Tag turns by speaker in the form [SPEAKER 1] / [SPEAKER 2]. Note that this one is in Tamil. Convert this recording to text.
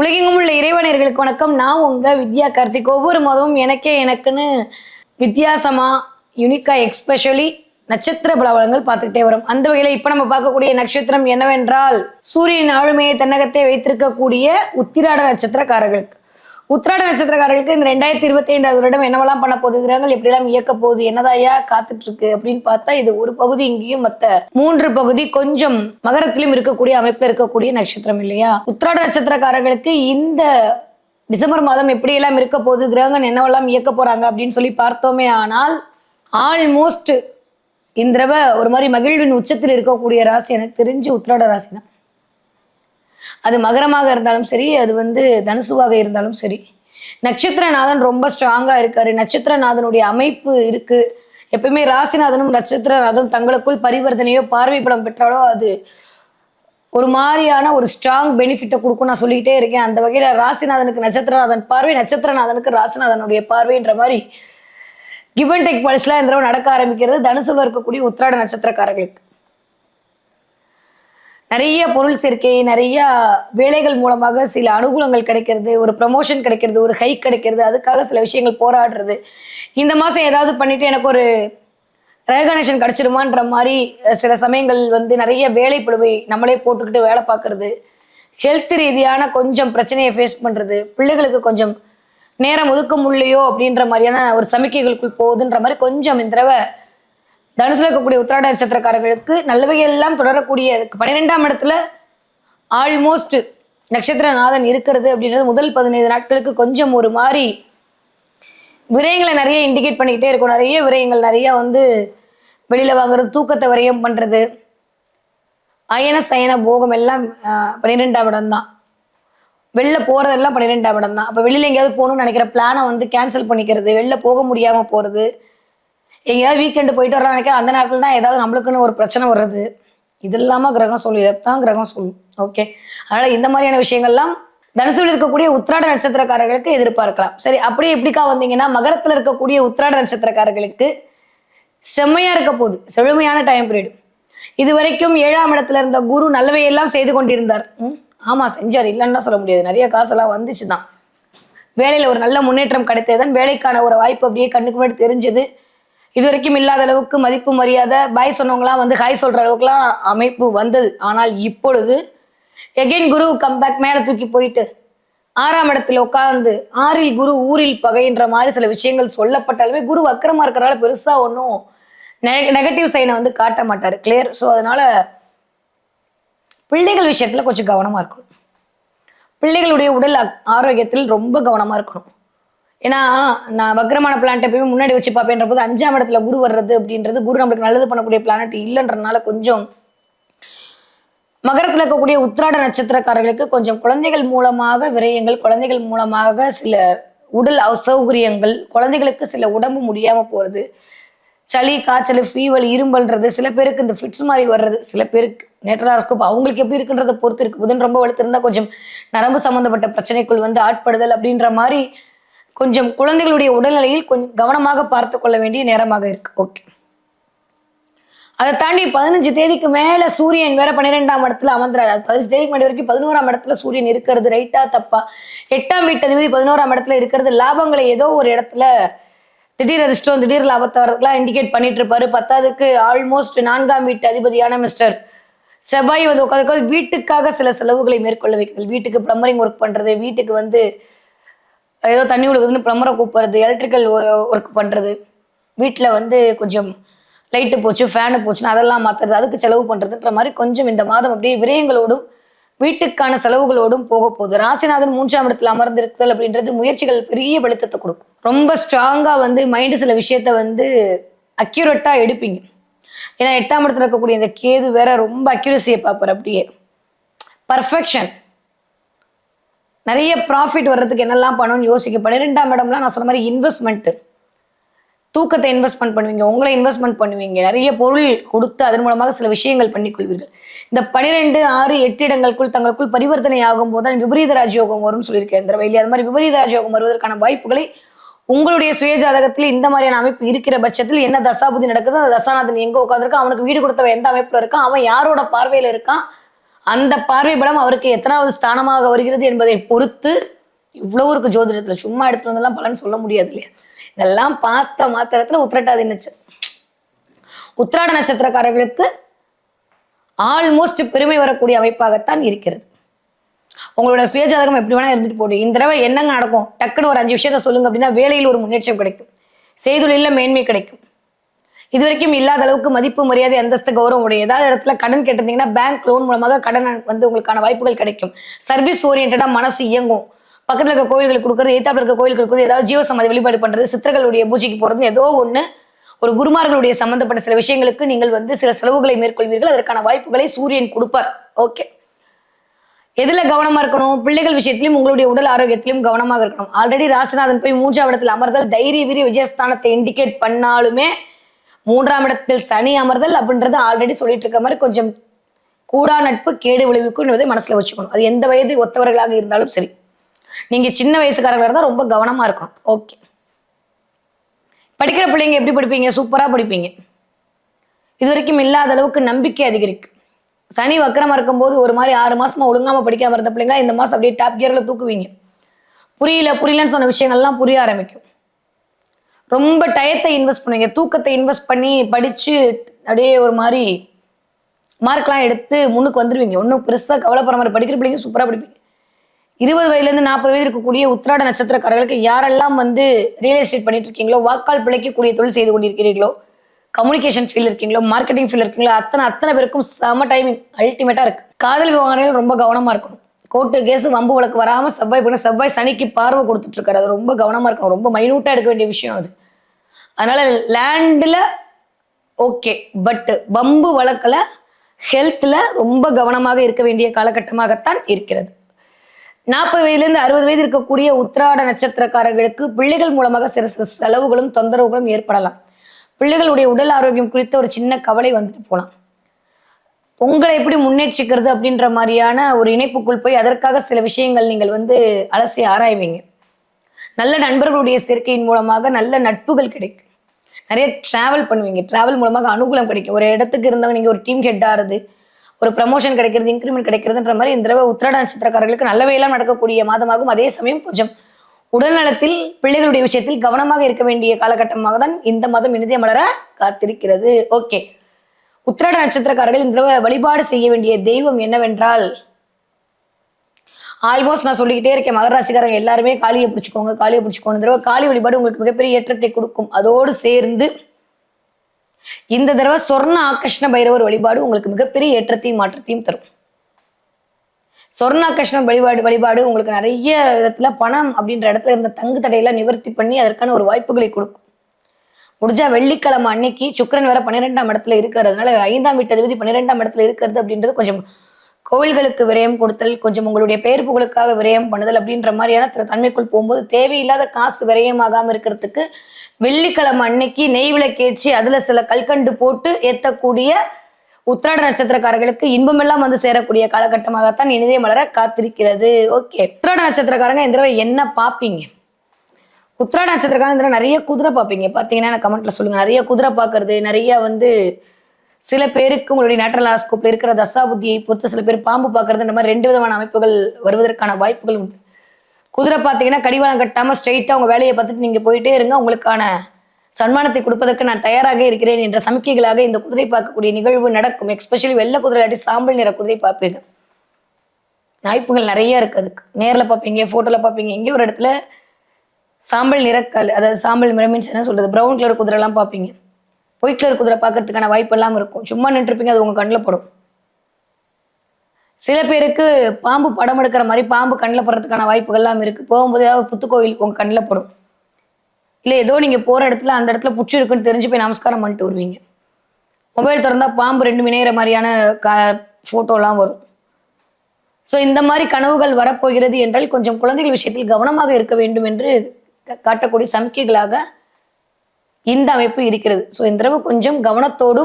[SPEAKER 1] உலகெங்கும் உள்ள இறைவனர்களுக்கு வணக்கம். நான் உங்க வித்யா கார்த்திக். ஒவ்வொரு மாதமும் எனக்கே எனக்குன்னு வித்தியாசமா யுனிக்கா எக்ஸ்பெஷலி நட்சத்திர பலவளங்கள் பார்த்துக்கிட்டே வரும். அந்த வகையில இப்ப நம்ம பார்க்கக்கூடிய நட்சத்திரம் என்னவென்றால் சூரியன் ஆளுமையை தன்னகத்தை வைத்திருக்கக்கூடிய உத்திராட நட்சத்திரக்காரர்களுக்கு. உத்திராட நட்சத்திரக்காரர்களுக்கு இந்த ரெண்டாயிரத்தி இருபத்தி ஐந்தாவது வருடம் என்னவெல்லாம் பண்ண போகுது எப்படிலாம் இயக்க போகுது என்னதாயா காத்துட்டு இருக்கு அப்படின்னு பார்த்தா இது ஒரு பகுதி இங்கேயும் மத்த மூன்று பகுதி கொஞ்சம் மகரத்திலும் இருக்கக்கூடிய அமைப்புல இருக்கக்கூடிய நட்சத்திரம் இல்லையா? உத்திராட நட்சத்திரக்காரர்களுக்கு இந்த டிசம்பர் மாதம் எப்படியெல்லாம் இருக்க போகுது கிரகங்கள் என்னவெல்லாம் இயக்க போறாங்க அப்படின்னு சொல்லி பார்த்தோமே ஆனால் ஆல்மோஸ்ட் இந்த தடவை ஒரு மாதிரி மகிழ்வின் உச்சத்தில் இருக்கக்கூடிய ராசி எனக்கு தெரிஞ்சு உத்திராட ராசி தான் அது மகரமாக இருந்தாலும் சரி அது வந்து தனுசுவாக இருந்தாலும் சரி. நட்சத்திரநாதன் ரொம்ப ஸ்ட்ராங்காக இருக்காரு. நட்சத்திரநாதனுடைய அமைப்பு இருக்கு. எப்பயுமே ராசிநாதனும் நட்சத்திரநாதனும் தங்களுக்குள் பரிவர்த்தனையோ பார்வைப்படம் பெற்றாலோ அது ஒரு மாதிரியான ஒரு ஸ்ட்ராங் பெனிஃபிட்டை கொடுக்கும் நான் சொல்லிக்கிட்டே இருக்கேன். அந்த வகையில் ராசிநாதனுக்கு நட்சத்திரநாதன் பார்வை நட்சத்திரநாதனுக்கு ராசிநாதனுடைய பார்வைன்ற மாதிரி கிவ் அண்ட் டேக் பாலிசிலாம் இந்த தடவை நடக்க ஆரம்பிக்கிறது தனுசுல இருக்கக்கூடிய உத்திராட நட்சத்திரக்காரர்களுக்கு. நிறைய பொருள் சேர்க்கை நிறைய வேலைகள் மூலமாக சில அனுகூலங்கள் கிடைக்கிறது ஒரு ப்ரமோஷன் கிடைக்கிறது ஒரு ஹைக் கிடைக்கிறது அதுக்காக சில விஷயங்கள் போராடுறது. இந்த மாதம் ஏதாவது பண்ணிட்டு எனக்கு ஒரு ரெகனேஷன் கிடச்சிருமான்ற மாதிரி சில சமயங்கள் வந்து நிறைய வேலை பழுவை நம்மளே போட்டுக்கிட்டு வேலை பார்க்கறது. ஹெல்த் ரீதியான கொஞ்சம் பிரச்சனையை ஃபேஸ் பண்ணுறது பிள்ளைகளுக்கு கொஞ்சம் நேரம் ஒதுக்க முடியலையோ அப்படின்ற மாதிரியான ஒரு சமிக்கைகளுக்குள் போகுதுன்ற மாதிரி கொஞ்சம் இந்த தடவை தனுசுல இருக்கக்கூடிய உத்திராட நட்சத்திரக்காரர்களுக்கு நல்லவையெல்லாம் தொடரக்கூடிய பன்னிரெண்டாம் இடத்துல ஆல்மோஸ்ட் நட்சத்திரநாதன் இருக்கிறது அப்படின்றது முதல் பதினைந்து நாட்களுக்கு கொஞ்சம் ஒரு மாதிரி விரயங்களை நிறைய இண்டிகேட் பண்ணிக்கிட்டே இருக்கும். நிறைய விரயங்கள் நிறைய வந்து வெளியில வாங்குறது தூக்கத்தை விரயம் பண்றது அயன சயன போகம் எல்லாம் பன்னிரெண்டாம் இடம் தான் வெளில போறதெல்லாம் பன்னிரெண்டாம் இடம் தான் அப்போ வெளியில எங்கேயாவது போகணும்னு நினைக்கிற பிளானை வந்து கேன்சல் பண்ணிக்கிறது வெளில போக முடியாம போறது எங்கேயாவது வீக்கெண்டு போயிட்டு வரலாம் அந்த நேரத்தில் தான் ஏதாவது நம்மளுக்குன்னு ஒரு பிரச்சனை வர்றது. இது இல்லாமல் கிரகம் சொல்லும் இதைத்தான் கிரகம் சொல்லும் ஓகே அதனால் இந்த மாதிரியான விஷயங்கள்லாம் தனுசுவில் இருக்கக்கூடிய உத்திராட நட்சத்திரக்காரர்களுக்கு எதிர்பார்க்கலாம். சரி அப்படியே எப்படிக்கா வந்தீங்கன்னா மகரத்தில் இருக்கக்கூடிய உத்திராட நட்சத்திரக்காரர்களுக்கு செம்மையாக இருக்க போகுது. செழுமையான டைம் பீரியட் இது வரைக்கும் ஏழாம் இடத்துல இருந்த குரு நல்லவையெல்லாம் செய்து கொண்டிருந்தார். ம், ஆமாம் செஞ்சார். இல்லைன்னா சொல்ல முடியாது. நிறைய காசெல்லாம் வந்துச்சு தான் வேலையில் ஒரு நல்ல முன்னேற்றம் கிடைத்ததன் வேலைக்கான ஒரு வாய்ப்பு அப்படியே கண்ணுக்கு முன்னாடி தெரிஞ்சது. இது வரைக்கும் இல்லாத அளவுக்கு மதிப்பு மரியாதை. பாய் சொன்னவங்களாம் வந்து ஹாய் சொல்ற அளவுக்குலாம் அமைப்பு வந்தது. ஆனால் இப்பொழுது எகைன் குரு கம்பேக் மேலே தூக்கி போயிட்டு ஆறாம் இடத்துல உட்காந்து ஆறில் குரு ஊரில் பகைன்ற மாதிரி சில விஷயங்கள் சொல்லப்பட்டாலுமே குரு வக்கரமா இருக்கிறனால பெருசா ஒன்றும் நெகட்டிவ் சைனை வந்து காட்ட மாட்டார். கிளியர் ஸோ அதனால பிள்ளைகள் விஷயத்துல கொஞ்சம் கவனமா இருக்கணும். பிள்ளைகளுடைய உடல் ஆரோக்கியத்தில் ரொம்ப கவனமா இருக்கணும். ஏன்னா நான் வக்ரமான பிளானட் போய் முன்னாடி வச்சு பார்ப்பேன்ற போது அஞ்சாம் இடத்துல குரு வர்றது அப்படின்றது குரு நம்மளுக்கு நல்லது பண்ணக்கூடிய பிளானட் இல்லைன்றனால கொஞ்சம் மகரத்தில் இருக்கக்கூடிய உத்திராட நட்சத்திரக்காரர்களுக்கு கொஞ்சம் குழந்தைகள் மூலமாக விரயங்கள் குழந்தைகள் மூலமாக சில உடல் அசௌகரியங்கள் குழந்தைகளுக்கு சில உடம்பு முடியாமல் போகிறது சளி காய்ச்சல் ஃபீவல் இரும்பல்ன்றது சில பேருக்கு இந்த ஃபிட்ஸ் மாதிரி வர்றது சில பேருக்கு நெட்ராஸ்கோப் அவங்களுக்கு எப்படி இருக்குன்றதை பொறுத்து இருக்கு புதன் ரொம்ப வலுத்திருந்தா கொஞ்சம் நரம்பு சம்மந்தப்பட்ட பிரச்சனைக்குள் வந்து ஆட்படுதல் அப்படின்ற மாதிரி கொஞ்சம் குழந்தைகளுடைய உடல்நிலையில் கொஞ்சம் கவனமாக பார்த்து கொள்ள வேண்டிய நேரமாக இருக்கு. ஓகே அதை தாண்டி பதினஞ்சு தேதிக்கு மேல சூரியன் வேற பன்னிரெண்டாம் இடத்துல அமர்ந்துறாரு. பதினஞ்சு தேதிக்கு முன்னாடி வரைக்கும் பதினோராம் இடத்துல சூரியன் இருக்கிறது ரைட்டா தப்பா? எட்டாம் வீட்டு அதிபதி பதினோராம் இடத்துல இருக்கிறது லாபங்களை ஏதோ ஒரு இடத்துல திடீர் அதிர்ஷ்டம் திடீர் லாபத்தை வரதுக்குலாம் இண்டிகேட் பண்ணிட்டு இருப்பாரு. பத்தாவதுக்கு ஆல்மோஸ்ட் நான்காம் வீட்டு அதிபதியான மிஸ்டர் செவ்வாய் வந்து உட்காந்து வீட்டுக்காக சில செலவுகளை மேற்கொள்ள வைக்கிறது. வீட்டுக்கு ப்ளம்பரிங் ஒர்க் பண்றது வீட்டுக்கு வந்து ஏதோ தண்ணி விழுகுதுன்னு ப்ளம்பரை கூப்பிட்றது எலக்ட்ரிக்கல் ஒர்க் பண்ணுறது வீட்டில் வந்து கொஞ்சம் லைட்டு போச்சு ஃபேனு போச்சுன்னா அதெல்லாம் மாற்றுறது அதுக்கு செலவு பண்ணுறதுன்ற மாதிரி கொஞ்சம் இந்த மாதம் அப்படியே விரயங்களோடும் வீட்டுக்கான செலவுகளோடும் போக போகுது. ராசிநாதன் மூன்றாம் இடத்துல அமர்ந்திருக்குதல் அப்படின்றது முயற்சிகள் பெரிய வெளுத்தத்தை கொடுக்கும். ரொம்ப ஸ்ட்ராங்காக வந்து மைண்டு சில விஷயத்த வந்து அக்யூரேட்டாக எடுப்பீங்க. ஏன்னா எட்டாம் இடத்துல இருக்கக்கூடிய இந்த கேது வேற ரொம்ப அக்யூரஸியை பார்ப்பார் அப்படியே. பர்ஃபெக்ஷன் நிறைய ப்ராஃபிட் வர்றதுக்கு என்னெல்லாம் பண்ணணும்னு யோசிக்க பன்னிரெண்டாம் இடம்லாம் நான் சொன்ன மாதிரி இன்வெஸ்ட்மெண்ட்டு தூக்கத்தை இன்வெஸ்ட்மெண்ட் பண்ணுவீங்க உங்களை இன்வெஸ்ட்மெண்ட் பண்ணுவீங்க. நிறைய பொருள் கொடுத்து அதன் மூலமாக சில விஷயங்கள் பண்ணிக்கொள்வீர்கள் இந்த பனிரெண்டு ஆறு எட்டு இடங்களுக்குள் தங்களுக்குள் பரிவர்த்தனை ஆகும் போது தான் விபரீத ராஜயோகம் வரும்னு சொல்லியிருக்கேன் இந்த வயலி அது மாதிரி விபரீத ராஜயோகம் வருவதற்கான வாய்ப்புகளை உங்களுடைய சுய ஜாதகத்தில் இந்த மாதிரியான அமைப்பு இருக்கிற பட்சத்தில் என்ன தசாபுதி நடக்குது அந்த தசாநாதன் எங்கே உட்காந்துருக்கான் அவனுக்கு வீடு கொடுத்தவன் எந்த அமைப்பில் இருக்கான் அவன் யாரோட பார்வையில் இருக்கான் அந்த பார்வை பலம் அவருக்கு எத்தனாவது ஸ்தானமாக வருகிறது என்பதை பொறுத்து இவ்வளவு இருக்கு ஜோதிடத்துல. சும்மா எடுத்துட்டு வந்தெல்லாம் பலன் சொல்ல முடியாது இல்லையா? இதெல்லாம் பார்த்த மாத்திரத்துல உத்திரட்டாதி நட்சத்திரம். உத்திராட நட்சத்திரக்காரர்களுக்கு ஆல்மோஸ்ட் பெருமை வரக்கூடிய அமைப்பாகத்தான் இருக்கிறது. உங்களோட சுயஜாதகம் எப்படி வேணா இருந்துட்டு போடு. இந்த தடவை என்னங்க நடக்கும்? டக்குன்னு ஒரு அஞ்சு விஷயத்த சொல்லுங்க அப்படின்னா வேலையில் ஒரு முன்னேற்றம் கிடைக்கும். செய்தொழில மேன்மை கிடைக்கும். இது வரைக்கும் இல்லாத அளவுக்கு மதிப்பு மரியாதை அந்தஸ்து கௌரவம் உடைய ஏதாவது இடத்துல கடன் கேட்டிருந்தீங்கன்னா பேங்க் லோன் மூலமாக கடன் வந்து உங்களுக்கான வாய்ப்புகள் கிடைக்கும். சர்வீஸ் ஓரியன்டா மனசு இயங்கும். பக்கத்துல இருக்க கோயில்களுக்கு கொடுக்குறது ஏத்தாப்புல இருக்க கோயில் கொடுக்குறது ஏதாவது ஜீவசமாதி வழிபாடு பண்றது சித்தர்களுடைய பூஜைக்கு போறது ஏதோ ஒண்ணு ஒரு குருமார்களுடைய சம்பந்தப்பட்ட சில விஷயங்களுக்கு நீங்கள் வந்து சில செலவுகளை மேற்கொள்வீர்கள். அதற்கான வாய்ப்புகளை சூரியன் கொடுப்பார். ஓகே எதுல கவனமா இருக்கணும்? பிள்ளைகள் விஷயத்திலும் உங்களுடைய உடல் ஆரோக்கியத்திலும் கவனமாக இருக்கணும். ஆல்ரெடி ராசிநாதன் போய் மூன்றாம் இடத்துல அமர்தல் தைரிய வீரிய விஜயஸ்தானத்தை இண்டிகேட் பண்ணாலுமே மூன்றாம் இடத்தில் சனி அமர்தல் அப்படின்றது ஆல்ரெடி சொல்லிட்டு இருக்க மாதிரி கொஞ்சம் கூடா நட்பு கேடு விளைவிக்கும் என்பதை மனசில் வச்சுக்கணும். அது எந்த வயது ஒத்தவர்களாக இருந்தாலும் சரி. நீங்கள் சின்ன வயசுக்காரர்களாக இருந்தால் ரொம்ப கவனமாக இருக்கணும். ஓகே படிக்கிற பிள்ளைங்க எப்படி படிப்பீங்க? சூப்பராக படிப்பீங்க. இது வரைக்கும் இல்லாத அளவுக்கு நம்பிக்கை அதிகரிக்கும் சனி வக்கரமாக இருக்கும்போது ஒரு மாதிரி ஆறு மாதமாக ஒழுங்காமல் படிக்காம இருந்த பிள்ளைங்களா இந்த மாதம் அப்படியே டாப் கியரில் தூக்குவீங்க. புரியல புரியலன்னு சொன்ன விஷயங்கள்லாம் புரிய ஆரம்பிக்கும். ரொம்ப டயத்தை இன்வெஸ்ட் பண்ணுவீங்க. தூக்கத்தை இன்வெஸ்ட் பண்ணி படிச்சு அப்படியே ஒரு மாதிரி மார்க்லாம் எடுத்து முன்னுக்கு வந்துடுவீங்க ஒன்றும் பெருசாக கவலைப்படுற மாதிரி படிக்கிற பிள்ளைங்க சூப்பராக படிப்பீங்க. இருபது வயதுலேருந்து நாற்பது வயது இருக்கக்கூடிய உத்திராட நட்சத்திரக்காரர்களுக்கு யாரெல்லாம் வந்து ரியல் எஸ்டேட் பண்ணிட்டு இருக்கீங்களோ வாக்கால் பிழைக்கக்கூடிய தொழில் செய்து கொண்டிருக்கிறீர்களோ கம்யூனிகேஷன் ஃபீல் இருக்கீங்களோ மார்க்கெட்டிங் ஃபீல் இருக்கீங்களோ அத்தனை அத்தனை பேருக்கும் செம டைமிங் அல்டிமேட்டாக இருக்கு. காதல் விவகாரங்கள் ரொம்ப கவனமாக இருக்கணும். கோர்ட்டு கேஸு வம்பு வழக்கு வராமல் செவ்வாய் பண்ண செவ்வாய் சனிக்கு பார்வை கொடுத்துட்டு இருக்காரு. அது ரொம்ப கவனமாக இருக்கணும். ரொம்ப மைனூட்டாக எடுக்க வேண்டிய விஷயம் அது. அதனால லேண்டில் ஓகே பட் பம்பு வழக்கில் ஹெல்த்தில் ரொம்ப கவனமாக இருக்க வேண்டிய காலகட்டமாகத்தான் இருக்கிறது. நாற்பது வயதுலேருந்து அறுபது வயது இருக்கக்கூடிய உத்திராட நட்சத்திரக்காரர்களுக்கு பிள்ளைகள் மூலமாக சிறு சிறு செலவுகளும் தொந்தரவுகளும் ஏற்படலாம். பிள்ளைகளுடைய உடல் ஆரோக்கியம் குறித்த ஒரு சின்ன கவலை வந்துட்டு போகலாம் உங்களை எப்படி முன்னேற்றிக்கிறது அப்படின்ற மாதிரியான ஒரு இணைப்புக்குள் போய் அதற்காக சில விஷயங்கள் நீங்கள் வந்து அலசி ஆராய்வீங்க. நல்ல நண்பர்களுடைய சேர்க்கையின் மூலமாக நல்ல நட்புகள் கிடைக்கும். நிறைய ட்ராவல் பண்ணுவீங்க. ட்ராவல் மூலமாக அனுகூலம் கிடைக்கும். ஒரு இடத்துக்கு இருந்தவங்க நீங்கள் ஒரு டீம் ஹெட் ஆகிறது ஒரு ப்ரமோஷன் கிடைக்கிறது இன்க்ரிமெண்ட் கிடைக்கிறதுன்ற மாதிரி இந்த தடவை உத்திராட நட்சத்திரக்காரர்களுக்கு நல்லவையெல்லாம் நடக்கக்கூடிய மாதமாகும். அதே சமயம் கொஞ்சம் உடல்நலத்தில் பிள்ளைகளுடைய விஷயத்தில் கவனமாக இருக்க வேண்டிய காலகட்டமாக தான் இந்த மாதம் இனிதே மலர காத்திருக்கிறது. ஓகே உத்திராட நட்சத்திரக்காரர்கள் இந்த தடவை வழிபாடு செய்ய வேண்டிய தெய்வம் என்னவென்றால் ஆல்மோஸ்ட் நான் சொல்லிக்கிட்டே இருக்கேன். மகராசிக்காரங்க எல்லாருமே காளியை பிடிச்சிக்கோங்க காளியை பிடிச்சிக்கோங்க தடவை காளி வழிபாடு உங்களுக்கு மிகப்பெரிய ஏற்றத்தை கொடுக்கும். அதோடு சேர்ந்து இந்த தடவை சொர்ண ஆகர்ஷ்ண பைரவர் வழிபாடு உங்களுக்கு மிகப்பெரிய ஏற்றத்தையும் மாற்றத்தையும் தரும். சொர்ண வழிபாடு வழிபாடு உங்களுக்கு நிறைய விதத்துல பணம் அப்படின்ற இடத்துல இருந்த தங்கு தடையெல்லாம் நிவர்த்தி பண்ணி அதற்கான ஒரு வாய்ப்புகளை கொடுக்கும். முடிஞ்சா வெள்ளிக்கிழமை அன்னைக்கு சுக்கிரன் வேற பன்னிரெண்டாம் இடத்துல இருக்கிறதுனால ஐந்தாம் வீட்டு அதிபதி பன்னிரெண்டாம் இடத்துல இருக்கிறது அப்படின்றது கொஞ்சம் கோவில்களுக்கு விரயம் கொடுத்தல் கொஞ்சம் உங்களுடைய பெயர் புகழுக்காக விரயம் பண்ணுதல் அப்படின்ற மாதிரியான திரு தன்மைக்குள் போகும்போது தேவையில்லாத காசு விரயமாகாமல் இருக்கிறதுக்கு வெள்ளிக்கிழமை அன்னைக்கு நெய் விளக்கேற்றி அதுல சில கல்கண்டு போட்டு ஏத்தக்கூடிய உத்திராட நட்சத்திரக்காரர்களுக்கு இன்பமெல்லாம் வந்து சேரக்கூடிய காலகட்டமாகத்தான் இனிதே மலர காத்திருக்கிறது. ஓகே. உத்திராட நட்சத்திரக்காரங்க இந்த தடவை என்ன பார்ப்பீங்க உத்திராட நட்சத்திரக்காரங்க இந்த தடவை நிறைய குதிரை பார்ப்பீங்க பார்த்தீங்கன்னா எனக்கு கமெண்ட்ல சொல்லுங்க. நிறைய குதிரை பார்க்கறது நிறைய வந்து சில பேருக்கு உங்களுடைய நேட்டரல் ஆஸ்கோப்ல இருக்கிற தசா புத்தியை பொறுத்து சில பேர் பாம்பு பார்க்கறது இந்த மாதிரி ரெண்டு விதமான அமைப்புகள் வருவதற்கான வாய்ப்புகள் உண்டு. குதிரை பார்த்தீங்கன்னா கடிவாளம் கட்டாமல் ஸ்ட்ரெயிட்டாக உங்கள் வேலையை பார்த்துட்டு நீங்கள் போயிட்டே இருங்க உங்களுக்கான சன்மானத்தை கொடுப்பதற்கு நான் தயாராக இருக்கிறேன் என்ற சமிக்கைகளாக இந்த குதிரை பார்க்கக்கூடிய நிகழ்வு நடக்கும். எக்ஸ்பெஷலி வெள்ளை குதிரை அடி சாம்பல் நிற குதிரை பார்ப்பீங்க. வாய்ப்புகள் நிறைய இருக்குது அதுக்கு. நேரில் பார்ப்பீங்க ஃபோட்டோவில் பார்ப்பீங்க. எங்கேயோ ஒரு இடத்துல சாம்பல் நிறக்கல் அதாவது சாம்பல் நிறம் மீன்ஸ் என்ன சொல்கிறது ப்ரௌன் கலர் குதிரைலாம் பார்ப்பீங்க. ஒயிட் குதிரை பார்க்கறதுக்கான வாய்ப்பு எல்லாம் இருக்கும். சும்மா நின்றுருப்பீங்க அது உங்கள் கண்ணில் படும். சில பேருக்கு பாம்பு படம் எடுக்கிற மாதிரி பாம்பு கண்ணில் படுறதுக்கான வாய்ப்புகள்லாம் இருக்குது போகும்போது ஏதாவது புத்துக்கோயில் உங்கள் கண்ணில் படும். இல்லை ஏதோ நீங்கள் போகிற இடத்துல அந்த இடத்துல புச்சு இருக்குன்னு தெரிஞ்சு போய் நமஸ்காரம் பண்ணிட்டு வருவீங்க. மொபைல் திறந்தால் பாம்பு ரெண்டு இணையிற மாதிரியான க ஃபோட்டோலாம் வரும். ஸோ இந்த மாதிரி கனவுகள் வரப்போகிறது என்றால் கொஞ்சம் குழந்தைகள் விஷயத்தில் கவனமாக இருக்க வேண்டும் என்று காட்டக்கூடிய சமிக்கைகளாக இந்த அமைப்பு இருக்கிறது. ஸோ இந்த தடவை கொஞ்சம் கவனத்தோடும்